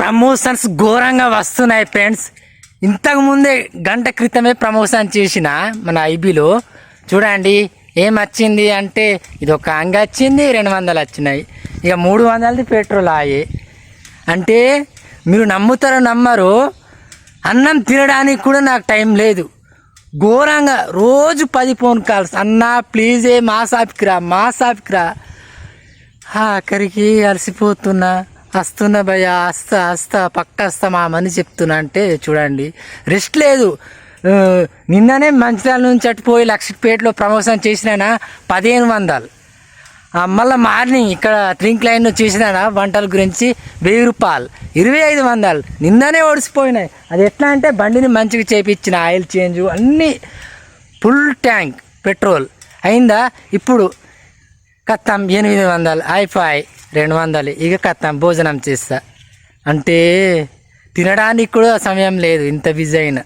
Promotions ఘోరంగా వస్తున్నాయి friends. ఇంతకుముందే గంట క్రితమే ప్రమోషన్ చేసిన మన ఐబీలో చూడండి ఏం వచ్చింది అంటే ఇది ఒక అంగ వచ్చింది రెండు వందలు వచ్చినాయి. ఇక మూడు వందలది పెట్రోల్ ఆయే అంటే మీరు నమ్ముతారో నమ్మరు అన్నం తినడానికి కూడా నాకు టైం లేదు. ఘోరంగా రోజు పది ఫోన్ కాల్స్. అన్నా ప్లీజే మా షాప్కి రా మా షాప్కి రా. ఆఖరికి అలసిపోతున్నా. వస్తున్నా భయ వస్తా వస్తా పక్క వస్తా మా మని చెప్తున్నా అంటే చూడండి. రెస్ట్ లేదు. నిన్ననే మంచిర్యాల నుంచి అటుపోయి లక్షపేటలో ప్రమోషన్ చేసినానా? పదిహేను వందలు. మళ్ళీ మార్నింగ్ ఇక్కడ డ్రింక్ లైన్ చేసినానా వంటల గురించి? వెయ్యి రూపాయలు. ఇరవై ఐదు వందలు. నిన్ననే ఓడిసిపోయినాయి. అది ఎట్లా అంటే బండిని మంచిగా చేపించిన ఆయిల్ చేంజ్ అన్నీ ఫుల్ ట్యాంక్ పెట్రోల్. అయిందా? ఇప్పుడు కత్తం ఎనిమిది వందలు. ఐఫై రెండు వందలు. ఇక కత్తాం భోజనం చేస్తా. అంటే తినడానికి కూడా సమయం లేదు ఇంత బిజీ అయినా.